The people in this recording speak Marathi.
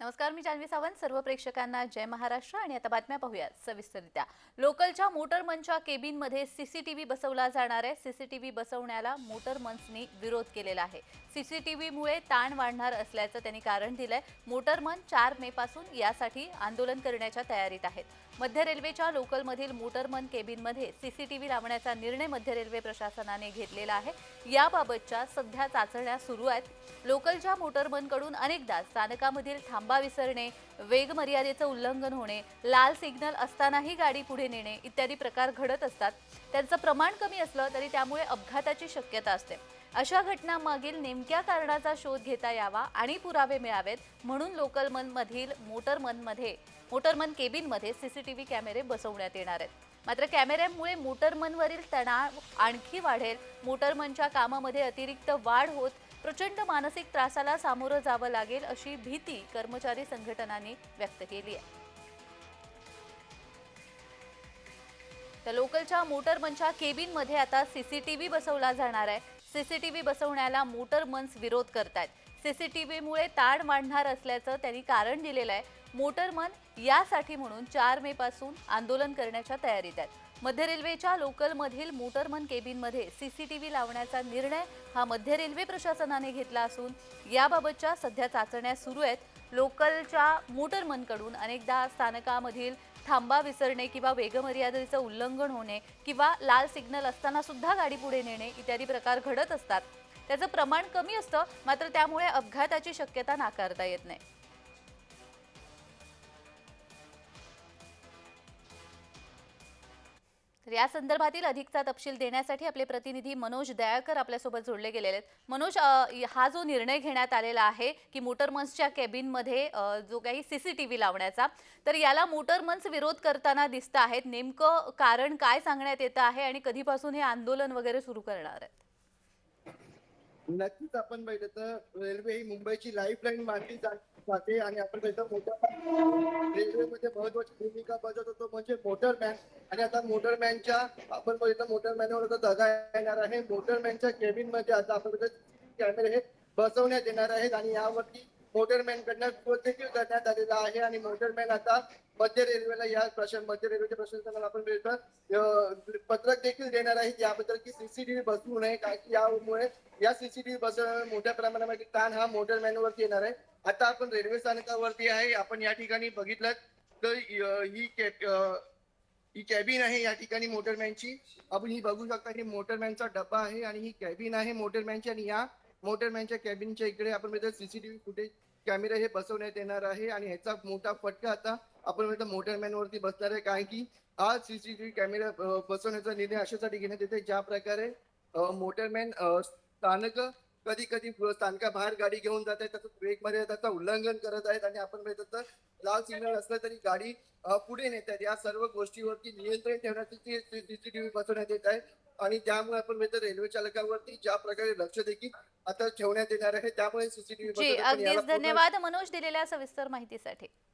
नमस्कार मी जान्हवी सावंत. सर्व प्रेक्षकांना जय महाराष्ट्र आणि आता बातम्या पाहूया सविस्तरित्या लोकलच्या मोटरमनच्या केबिनमध्ये सीसीटीव्ही बसवला जाणार आहे. सीसीटीव्ही बसवण्याला मोटर विरोध केलेला आहे. सीसीटीव्हीमुळे ताण वाढणार असल्याचं त्यांनी कारण दिलंय. मोटर चार मे पासून यासाठी आंदोलन करण्याच्या तयारीत आहेत. मध्य रेल्वेच्या लोकलमधील मोटरमन केबिनमध्ये सीसीटीव्ही लावण्याचा निर्णय मध्य रेल्वे प्रशासनाने घेतलेला आहे. याबाबतच्या सध्या चाचण्या सुरू आहेत. लोकलच्या मोटरमनकडून अनेकदा स्थानकामधील थांब विसरणे वेग मर्यादेचं उल्लंघन होणे लाल सिग्नल असतानाही गाडी पुढे नेणे इत्यादी प्रकार घडत असतात. त्यांचं प्रमाण कमी असलं तरी त्यामुळे अपघाताची शक्यता असते. अशा घटनांमागील नेमक्या कारणाचा शोध घेता यावा आणि पुरावे मिळावेत म्हणून लोकल मनमधील मोटरमनमध्ये मोटरमन केबिनमध्ये सीसी टी व्ही कॅमेरे बसवण्यात येणार आहेत. मात्र कॅमेऱ्यामुळे मोटरमनवरील तणाव आणखी वाढेल. मोटरमनच्या कामामध्ये अतिरिक्त वाढ होत प्रचंड मानसिक त्रासाला सामोरं जावं लागेल अशी भीती कर्मचारी संघटनांनी व्यक्त केली आहे. तर लोकलच्या मोटर मंचच्या केबिनमध्ये आता सीसीटीव्ही बसवला जाणार आहे. सीसीटीव्ही बसवण्याला मोटर मंच विरोध करतायत. सीसीटीव्हीमुळे ताण वाढणार असल्याचं त्यांनी कारण दिलेलं आहे. मोटरमन यासाठी म्हणून चार मे पासून आंदोलन करण्याच्या तयारीत आहेत. मध्य रेल्वेच्या लोकलमधील मोटरमन केबिनमध्ये सी सी टी व्ही लावण्याचा निर्णय हा मध्य रेल्वे प्रशासनाने घेतला असून याबाबतच्या सध्या चाचण्या सुरू आहेत. लोकलच्या मोटरमनकडून अनेकदा स्थानकामधील थांबा विसरणे किंवा वेगमर्यादेचं उल्लंघन होणे किंवा लाल सिग्नल असताना सुद्धा गाडी पुढे नेणे इत्यादी प्रकार घडत असतात. त्याचं प्रमाण कमी असतं मात्र त्यामुळे अपघाताची शक्यता नाकारता येत नाही. तर या संदर्भातील अधिकचा तपशील देण्यासाठी आपले प्रतिनिधी मनोज दयाळकर आपल्यासोबत जोडले गेलेले आहेत. मनोज हा जो निर्णय घेण्यात आलेला आहे की मोटरमन्सच्या केबिनमध्ये जो काही सीसीटीव्ही लावण्याचा तर याला मोटरमन्स विरोध करताना दिसत आहेत. नेमकं कारण काय सांगण्यात येतं आहे आणि कधीपासून हे आंदोलन वगैरे सुरू करणार आहेत? नक्कीच आपण बघितलं तर रेल्वे ही मुंबईची लाईफ लाईन मानली जाते आणि आपण पाहिलं मोठ्या रेल्वेमध्ये महत्वाची भूमिका बजावत होतो म्हणजे मोटरमॅन आणि आता मोटरमॅनच्या आपण बघितलं मोटरमॅनवर आता दगा येणार आहे. मोटरमॅनच्या केबिनमध्ये आता आपण कॅमेरे हे बसवण्यात येणार आहेत आणि यावरती मोटरमॅन कडनं देखील करण्यात आलेला आहे आणि मोटरमॅन आता मध्य रेल्वेला या प्रशासन मध्य रेल्वेच्या प्रशासनाला आपण मिळतं. पत्रक देखील देणार आहे याबद्दल की सीसीटीव्ही बसवू नये कारण की यामुळे या सीसीटीव्ही बसवण्यामुळे मोठ्या प्रमाणामध्ये ताण हा मोटरमॅन वरती येणार आहे. आता आपण रेल्वे स्थानकावरती आहे. आपण या ठिकाणी बघितलं तर ही ही कॅबिन आहे या ठिकाणी मोटरमॅनची आपण ही बघू शकता की मोटरमॅनचा डब्बा आहे आणि ही कॅबिन आहे मोटरमॅनची आणि या मोटरमॅनच्या कॅबिनच्या इकडे आपण म्हणतो सीसीटीव्ही फुटेज कॅमेरे हे बसवण्यात येणार आहे आणि ह्याचा मोठा फटका आता आपण म्हणतो मोटरमॅन वरती बसणार आहे. कारण की हा सीसीटीव्ही कॅमेरा बसवण्याचा निर्णय अशासाठी घेण्यात येते ज्या प्रकारे मोटरमॅन स्थानक कधी कधी स्थानकाबाहेर गाडी घेऊन जात आहे तसंच वेग मर्यादाचं उल्लंघन करत आहेत आणि आपण तर लाल सिग्नल असलं तरी गाडी पुढे नेत आहेत. या सर्व गोष्टीवरती नियंत्रण ठेवण्यासाठी सीसीटीव्ही बसवण्यात येत आहे आणि त्यामुळे आपण रेल्वे चालकावरती ज्या प्रकारे लक्ष देखील आता ठेवण्यात येणार आहे त्यामुळे सीसीटीव्ही धन्यवाद मनोज दिलेल्या सविस्तर माहितीसाठी.